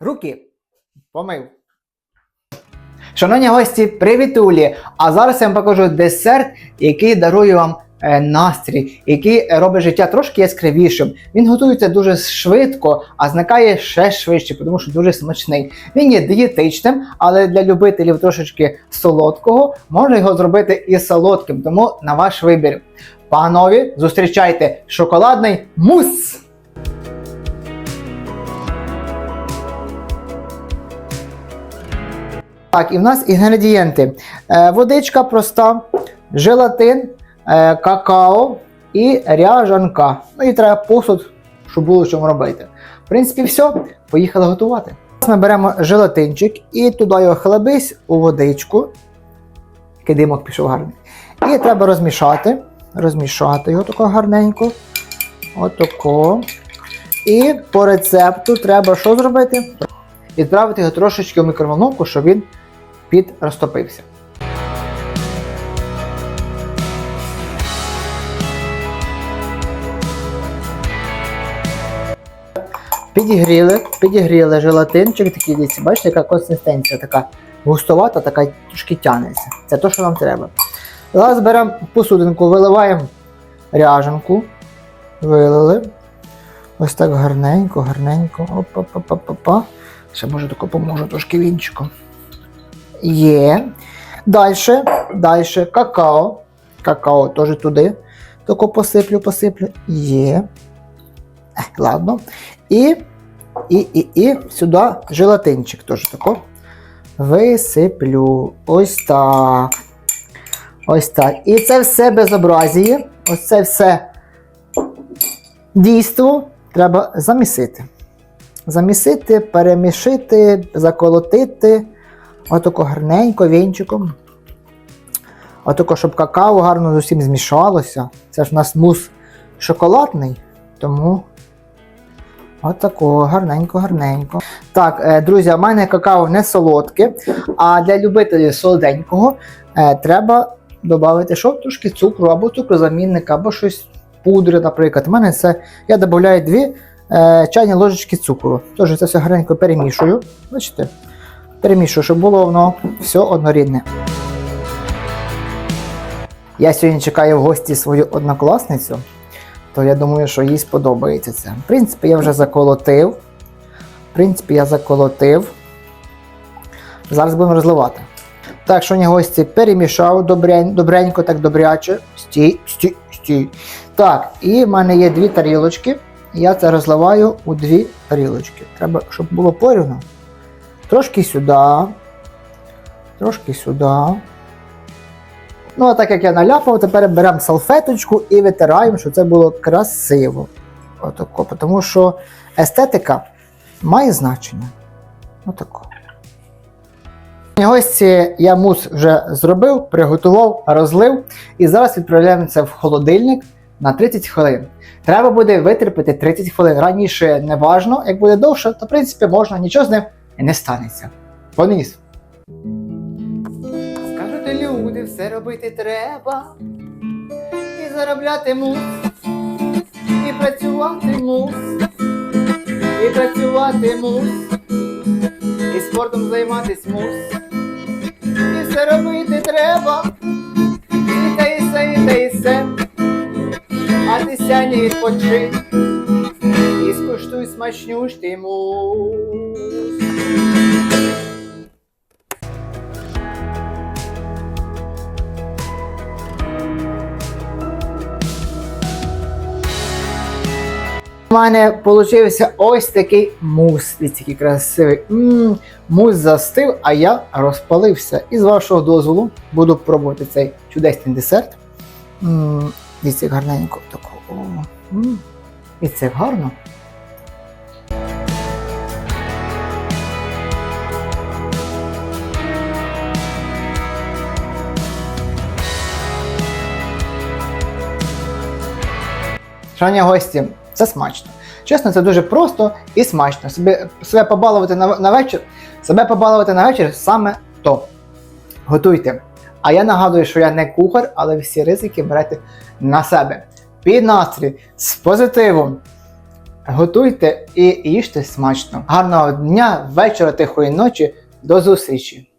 Руки помив. Шановні гості, привітулі! А зараз я вам покажу десерт, який дарує вам е, настрій, який робить життя трошки яскравішим. Він готується дуже швидко, а зникає ще швидше, тому що дуже смачний. Він є дієтичним, але для любителів трошечки солодкого можна його зробити і солодким, тому на ваш вибір. Панові, зустрічайте шоколадний мус! Так, і в нас інгредієнти: Е, водичка проста, желатин, е, какао і ряжанка. Ну і треба посуд, щоб було чому робити. В принципі, все, поїхали готувати. Зараз Ми беремо желатинчик і туди його хлебись у водичку. Який димок пішов гарний. І треба розмішати. Розмішати його тако гарненько. Отако. І по рецепту треба що зробити? Відправити його трошечки в мікроволновку, щоб він підрозтопився. Підігріли, підігріли желатинчик, такий дивіться, бачите, яка консистенція така густовата, така трошки тянеться. Це те, що нам треба. Зараз беремо посудинку, виливаємо ряженку, вилили. Ось так гарненько, гарненько. Опа-па-па-па-па. Ще може тако поможу трошки вінчиком. Є. Далі, далі какао. Какао теж туди. Тако посиплю, посиплю. Є. Ладно. І, і, і, і сюди желатинчик теж тако. Висиплю. Ось так. Ось так. І це все безобразіє. Ось це все дійство треба замісити. Замісити, перемішити, заколотити. Отако гарненько вінчиком. Отако, щоб какао гарно з усім змішалося. Це ж у нас мус шоколадний, тому отако гарненько, гарненько. Так, е, друзі, у мене какао не солодке, а для любителів солоденького е, треба додати що? Трошки цукру, або цукрозамінника, або щось пудри, наприклад. У мене це я додаю дві е, чайні ложечки цукру. Тож це все гарненько перемішую. Бачите? Перемішую, щоб було воно все однорідне. Я сьогодні чекаю в гості свою однокласницю, то я думаю, що їй сподобається це. В принципі, я вже заколотив. В принципі, я заколотив. Зараз будемо розливати. Так, шановні гості, перемішав добрень, добренько, так добряче. Стій, стій, стій. Так, і в мене є дві тарілочки. Я це розливаю у дві тарілочки. Треба, щоб було порівно. Трошки сюди. Трошки сюди. Ну, а так як я наляпав, тепер беремо салфеточку і витираємо, щоб це було красиво. Отако. Тому що естетика має значення. Отако. Гості я мус вже зробив, приготував, розлив. І зараз відправляємо це в холодильник на 30 хвилин. Треба буде витерпіти 30 хвилин. Раніше не важно, як буде довше, то в принципі можна, нічого з ним не станеться. Поніс. Скажуть люди, все робити треба. І заробляти мус. І працювати мус. І працювати мус. І спортом займатись мус. І все робити треба. І те і се, і те і се. А ти сянь і відпочинь. І скуштуй смачнющий мус. У мене получився ось такий мус. Який красивий. М-м, мус застив, а я розпалився. І з вашого дозволу буду пробувати цей чудесний десерт. М, Дивіться, гарненько такого. І це гарно. Шановні гості, це смачно. Чесно, це дуже просто і смачно. Себе, себе побалувати на, на вечір, себе побалувати на вечір саме то. Готуйте. А я нагадую, що я не кухар, але всі ризики берете на себе. Під настрій, з позитивом. Готуйте і їжте смачно. Гарного дня, вечора, тихої ночі. До зустрічі!